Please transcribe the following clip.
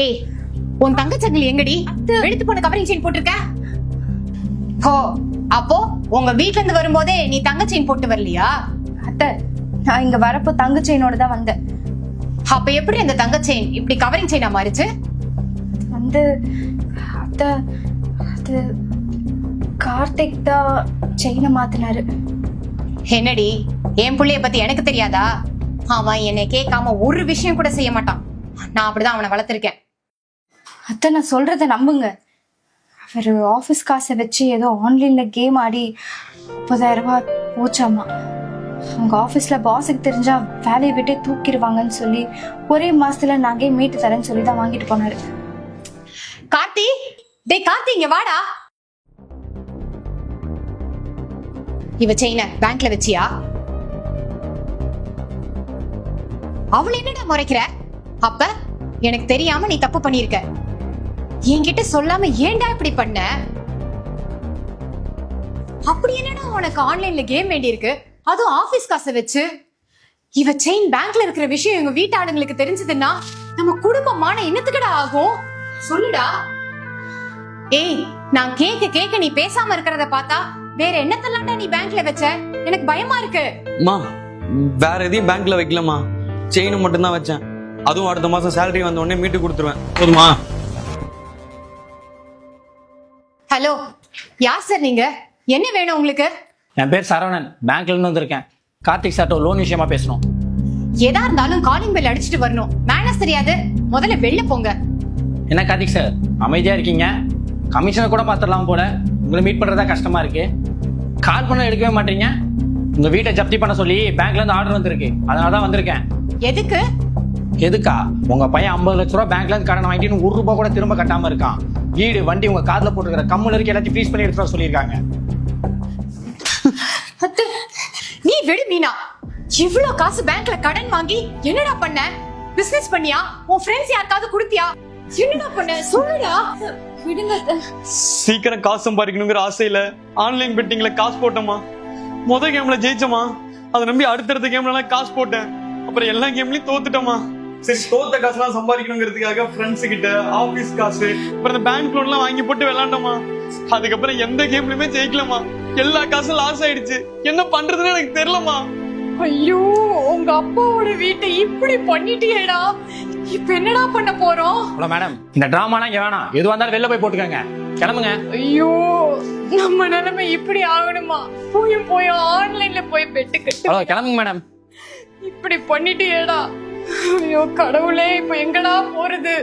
ஏய் உன் தங்கச்சங்கிலி எங்கடி? எடுத்து போன கவரிங் செயின் போட்டிருக்க? ஹோ அப்போ உங்க வீட்ல இருந்து வரும்போதே நீ தங்க செயின் போட்டு வரலையா? அத்தை நான் இங்க வரப்போ தங்க செயினோட தான் வந்தேன். அப்ப எப்படி அந்த தங்க செயின் இப்படி கவரிங் செயினா மாறிச்சு? வந்து அத்தை அது கார்த்திக் தான் செயினை மாத்தினாரு. என்னடி என் புள்ளைய பத்தி எனக்கு தெரியாதா? அவன் என்னை கேட்காம ஒரு விஷயம் கூட செய்ய மாட்டான். நான் அப்படிதான் அவனை வளர்த்திருக்கேன். அத்தை நான் சொல்றத நம்புங்க. அவர் ஆஃபீஸ் காசை வச்சு ஏதோ ஆன்லைன்ல கேம் ஆடி முப்பதாயிரம் ரூபாய் போச்சாமா. அவங்க ஆஃபீஸ்ல பாஸுக்கு தெரிஞ்சா வேலையை விட்டே தூக்கிடுவாங்கன்னு சொல்லி ஒரே மாசத்துல நாங்கே மீட்டு தரேன்னு சொல்லி தான் வாங்கிட்டு போனாரு. கார்த்தி டேய் கார்த்தி இங்க வாடா. இவ செயின பேங்க்ல வச்சியா? அவள் என்னடா முறைக்கிற? அப்ப எனக்கு தெரியாம நீ தப்பு பண்ணிருக்க என்கிட்ட சொல்லாம ஏன்டா இப்படி பண்ண? அப்படி என்னடா உனக்கு ஆன்லைன்ல கேம் வேண்டி இருக்கு அதுவும் ஆபீஸ் காசை வச்சு? இவ செயின் பேங்க்ல இருக்கிற விஷயம் எங்க வீட்டாளுங்களுக்கு தெரிஞ்சதுன்னா நம்ம குடும்பமான என்னத்துக்கடா ஆகும்? சொல்லுடா. ஏய் நான் கேக்க கேக்க நீ பேசாம இருக்கிறத பார்த்தா வேற என்னத்தெல்லாம்டா நீ பேங்க்ல வச்ச? எனக்கு பயமா இருக்கு. மா வேற எதையும் பேங்க்ல வைக்கலமா செயின் மட்டும் தான் வச்சேன். அதுவும் அடுத்த மாசம் சேலரி வந்த உடனே மீட்டு கொடுத்துருவேன். போதுமா? ஹலோ யார் சார் நீங்க? என்ன வேணும் உங்களுக்கு? என் பேர் சரவணன். பேங்க்ல இருந்து வந்திருக்கேன். கார்த்திக் சார்ட்ட லோன் விஷயமா பேசணும். எதா இருந்தாலும் காலிங் பெல் அடிச்சிட்டு வரணும். மேனஸ் தெரியாது முதல்ல வெளில போங்க. என்ன கார்த்திக் சார் அமைதியா இருக்கீங்க? கமிஷனை கூட பார்த்துடலாம் போல. உங்களை மீட் பண்றதா கஷ்டமா இருக்கு. கால் பண்ண எடுக்கவே மாட்டீங்க. உங்க வீட்டை ஜப்தி பண்ண சொல்லி பேங்க்ல இருந்து ஆர்டர் வந்திருக்கு. அதனால தான் வந்திருக்கேன். எதுக்கு? எதுக்கா? உங்க பையன் ஐம்பது லட்ச ரூபா பேங்க்ல இருந்து கடன் வாங்கிட்டு ஒரு ரூபாய் கூட திரும்ப கட்டாம இருக்கான். வீடு வண்டி உங்க கார்ல போட்டுக்கிற கம்மல் இருக்கு எல்லாத்தையும் ஃப்ரீஸ் பண்ணி எடுத்துட்டு வர சொல்லியிருக்காங்க. அத்து, நீ விடு மீனா? இவ்ளோ காசு பேங்க்ல கடன் வாங்கி என்னடா பண்ண? பிசினஸ் பண்ணியா? உன் ஃப்ரெண்ட்ஸ் யாருக்காவது கொடுத்தியா? என்னடா பண்ண? சொல்லுடா. விடுங்க அத்தை. சீக்கிரம் காசு சம்பாதிக்கணுங்கிற ஆசையில ஆன்லைன் பெட்டிங்ல காசு போட்டோமா முத கேம்ல ஜெயிச்சோமா அதை நம்பி அடுத்தடுத்த கேம்ல எல்லாம் காசு போட்டேன். அப்புறம் எல்லா கேம்லயும் தோத்துட்டோமா சரி தோத்த காசுலாம் சம்பாதிக்கணுங்கிறதுக்காக ஃப்ரெண்ட்ஸ் கிட்ட ஆபீஸ் காசு அப்புறம் இந்த பேங்க் லோன் எல்லாம் வாங்கி போட்டு விளையாண்டோமா? அதுக்கப்புறம் எந்த கேம்லயுமே ஜெயிக்கலமா எல்லா காசும் லாஸ் ஆயிடுச்சு. என்ன பண்றதுன்னு எனக்கு தெரியலமா ஐயோ உங்க அப்பாவோட வீட்டை இப்படி பண்ணிட்டியேடா. இப்ப என்னடா பண்ண போறோம்? ஹலோ மேடம் இந்த டிராமாலாம் இங்க வேணாம். எதுவாக இருந்தாலும் வெளில போய் போட்டுக்கோங்க. கிளம்புங்க. ஐயோ நம்ம நிலைமை இப்படி ஆகணுமா? போய் போய் ஆன்லைன்ல போய் பெட்டு கட்டு ஹலோ கிளம்புங்க மேடம் இப்படி பண்ணிட்டியேடா. ஐயோ கடவுளே இப்ப எங்கடா போறது?